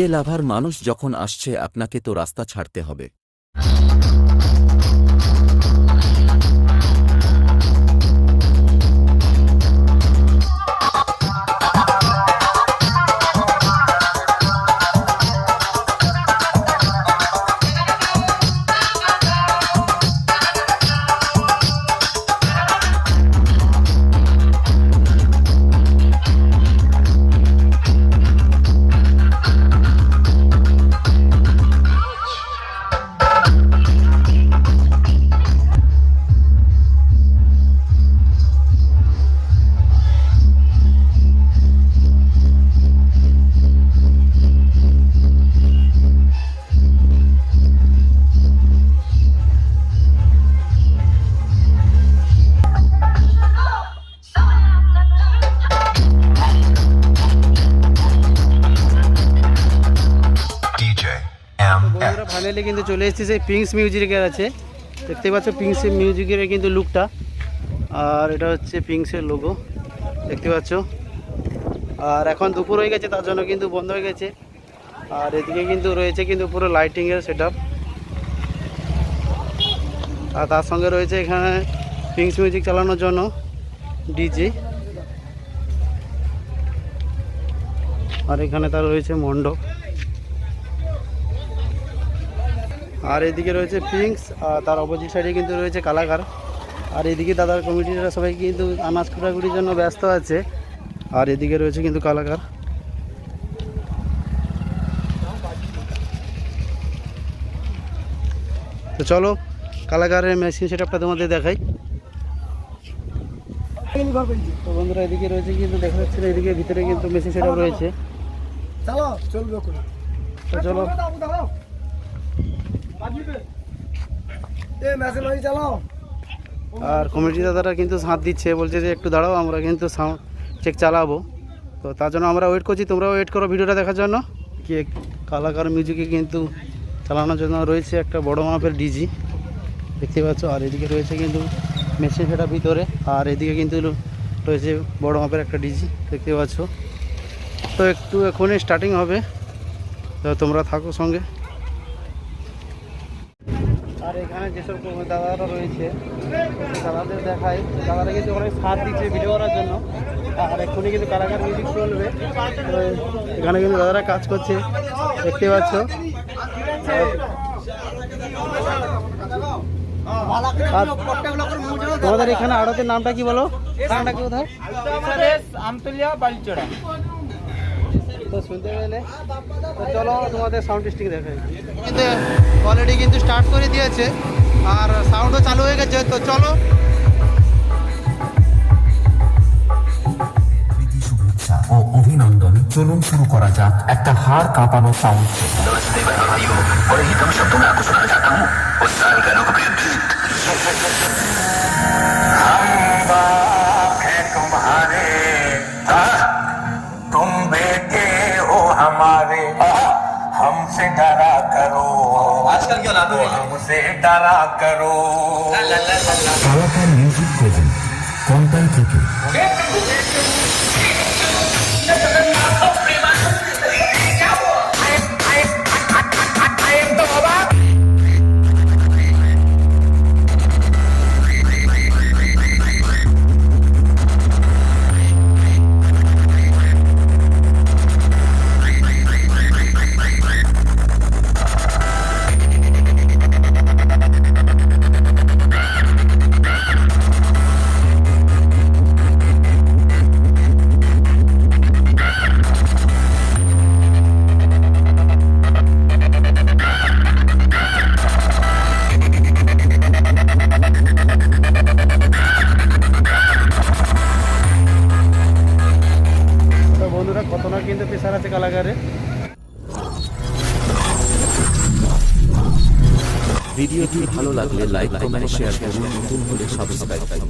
DJ লাভার মানুষ যখন আসছে আপনাকে তো রাস্তা ছাড়তে হবে। বন্ধুরা ফাইনালি কিন্তু চলে এসেছি সেই পিংস মিউজিকের আছে দেখতে পাচ্ছ পিংস মিউজিকের কিন্তু লুকটা আর এটা হচ্ছে পিংসের লোগো দেখতে পাচ্ছ? আর এখন দুপুর হয়ে গেছে, তার জন্য কিন্তু বন্ধ হয়ে গেছে। আর এদিকে কিন্তু রয়েছে কিন্তু পুরো লাইটিংয়ের সেট আর তার সঙ্গে রয়েছে এখানে পিংস মিউজিক চালানোর জন্য ডিজে আর এখানে তার রয়েছে মণ্ডপ। আর এদিকে রয়েছে পিঙ্কস আর তার অপোজিট সাইডে কিন্তু রয়েছে কালাকার। আর এদিকে দাদার কমিটিরা সবাই কিন্তু আনাজ কুটাকুটির জন্য ব্যস্ত আছে। আর এদিকে রয়েছে কিন্তু কালাকার। তো চলো কালাকারের মেশিন সেটআপটা তোমাদের দেখাই। তো বন্ধুরা এদিকে রয়েছে কিন্তু দেখা যাচ্ছে না, এদিকে ভিতরে কিন্তু মেশিন সেটআপ রয়েছে। চলো চলবে তো চলো। আর কমিটি দাদারা কিন্তু সাঁত দিচ্ছে, বলছে যে একটু দাঁড়াও, আমরা কিন্তু চেক চালাবো। তো তার জন্য আমরা ওয়েট করছি, তোমরাও ওয়েট করো ভিডিওটা দেখার জন্য। কি কালাকার মিউজিকে কিন্তু চালানোর জন্য রয়েছে একটা বড় মাপের ডিজি দেখতে পাচ্ছ, আর এদিকে রয়েছে কিন্তু মেশিন সেটা ভিতরে, আর এদিকে কিন্তু রয়েছে বড় মাপের একটা ডিজি দেখতে পাচ্ছ। তো একটু এখনই স্টার্টিং হবে। তো তোমরা থাকো সঙ্গে। এখানে যেসব দাদারা রয়েছে দাদাদের দেখাই। দাদারা কিন্তু অনেক সাথ দিচ্ছে ভিডিও করার জন্য। আর এক্ষুনি কিন্তু কারাগার মিউজিক চলবে। এখানে কিন্তু দাদারা কাজ করছে। দেখতে পাচ্ছ। তোমাদের এখানে আড়তের নামটা কি বলো? নামটা কি কোথায়? আমতলিয়া বালিচড়া। তো শুনতে পেলে তো চলো তোমাদের সাউন্ড টেস্টিং দেখাই কিন্তু অলরেডি কিন্তু স্টার্ট করে দিয়েছে আর সাউন্ডও চালু হয়ে গেছে তো চলো প্রীতি শুভেচ্ছা ও অভিনন্দন চলুন শুরু করা যাক একটা হাড় কাঁপানো সাউন্ড तुम्हारे हमसे डरा करो। आजकल क्यों लाभ हमसे डरा करो। कलाकार म्यूज़िक प्रेजेंट कॉन्टैक्ट না আছে কালাগারে ভিডিওটি ভালো লাগলে লাইক কমেন্ট শেয়ার করুন। নতুন হলে সাবস্ক্রাইব করুন।